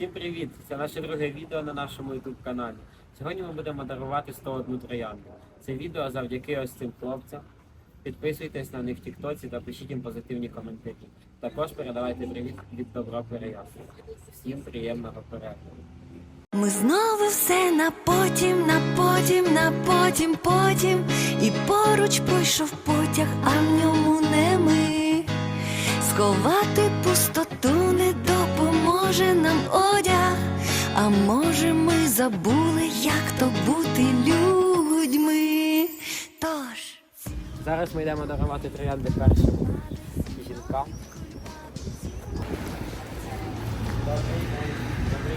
Всім привіт! Це наше друге відео на нашому YouTube каналі. Сьогодні ми будемо дарувати 101 троянду. Це відео завдяки ось цим хлопцям. Підписуйтесь на них в Тіктоці та пишіть їм позитивні коментарі. Також передавайте привіт від добро переяснення. Всім приємного перегляду. Ми знову все на потім, на потім, на потім, потім. І поруч пройшов потяг, а в ньому не ми. Сховати пустоту не нам одяг. А може, ми забули, як то бути людьми. Тож. Зараз ми йдемо дарувати троянди першим жінкам. Добрий день. Добрий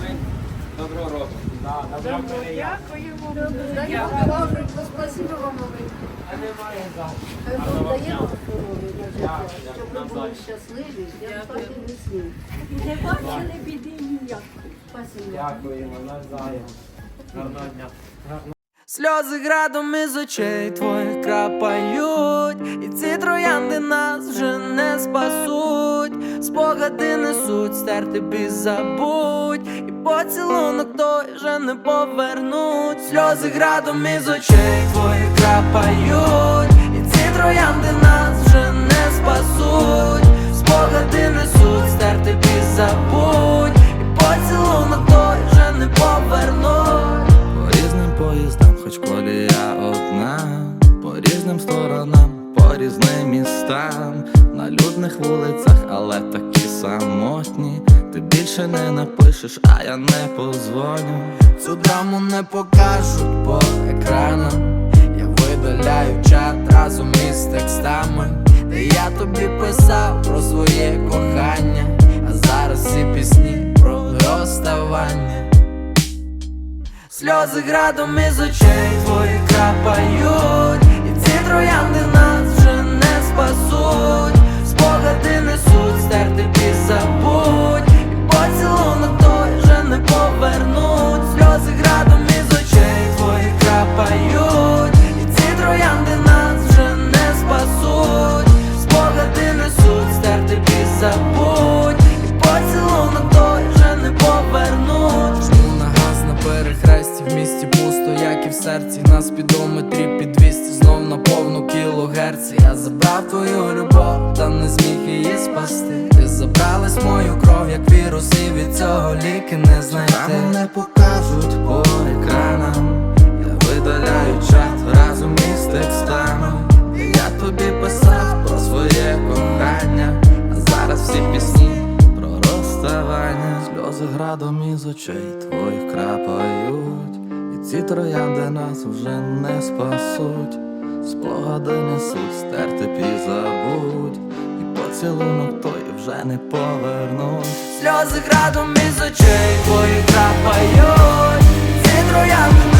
день. Доброго року. Да, добро переяснення. Спасибо вам, А немає за. Хай Гарного Бог дає здоров'я на життя, щоб ви були щасливі, я спасибі всім. Не бачили біди ніяк. Спасибо. Дякуємо, навзаєм. Гарного дня. Сльози градом із очей твоїх крапають, і ці троянди нас вже не спасуть. Спогади несуть, стерти біз забудь, і поцілунок той вже не повернуть. Сльози градом із очей твої крапають, і ці троянди нас вже не спасуть. Спогади несуть, більше не напишеш, а я не позвоню. Цю драму не покажуть по екранам. Я видаляю чат разом із текстами, де я тобі писав про своє кохання, а зараз всі пісні про розставання. Сльози градом із очей твої крапають, і ці троянди серці. На спідометрі троянди нас вже не спасуть. Спогади несуть, стерти пізабуть, і поцілунок той вже не повернуть. Сльози градом із очей твої трапають. Ці троянди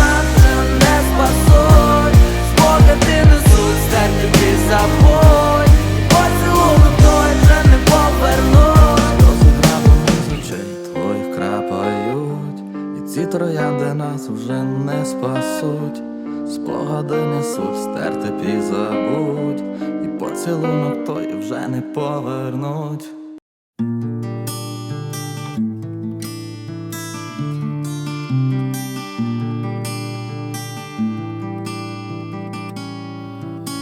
Спогади несуть, стерти забудь, і поцілунок той вже не повернуть.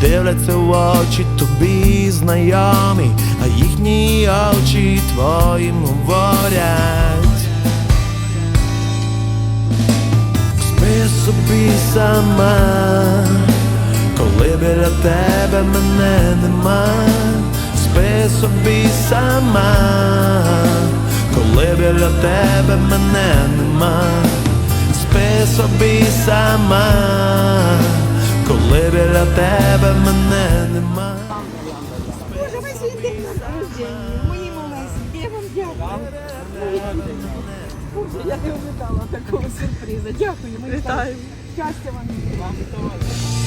дивляться в очі тобі знайомі, а їхні очі твоїм говорять. Спи собі сама, коли біля тебе мене нема, спи собі сама, коли біля тебе мене нема, спи собі сама, коли біля тебе мене нема. Може, ми сидимо. рождения, мої малесенькі, я вам дякую. Боже, я не ожидала такого сюрпризу. Дякую, ми Вітаю. Щастя вам і вам.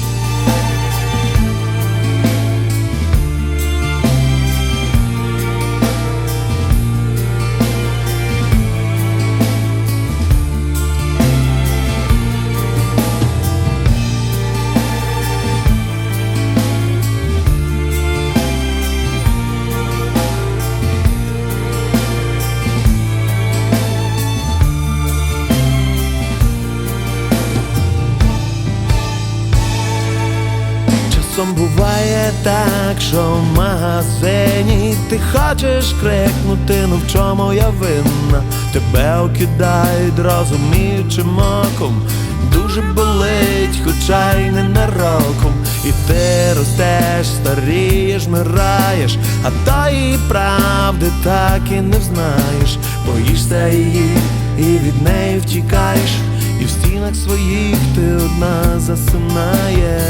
Часом буває так, що в магазині ти хочеш крикнути, ну в чому я винна, тебе окидають розуміючим оком, дуже болить, хоча й не нароком, і ти ростеш, старієш, мираєш, а тої правди так і не взнаєш, боїшся її і від неї втікаєш, і в стінах своїх ти одна засинаєш.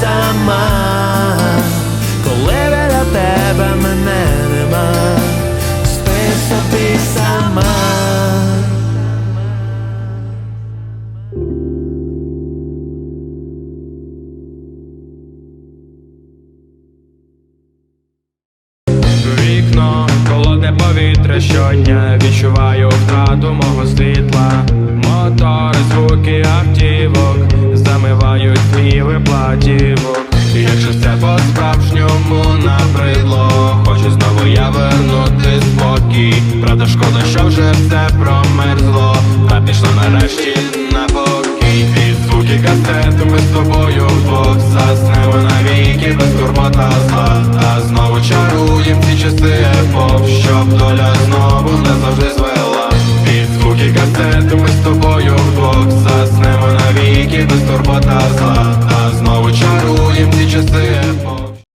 Сама, коли біля тебе мене нема, спи собі сама. Вікно, холодне повітря щодня Відчуваю втрату мого світла Мотори, звуки автівок Замивають ніви платівок. Якщо це по-справжньому набридло Хочу знову я вернути спокій. Правда, шкода, що вже все промерзло. Та пішло нарешті на покій. Під звуки касети ми з тобою вдвох Заснемо навіки без турбота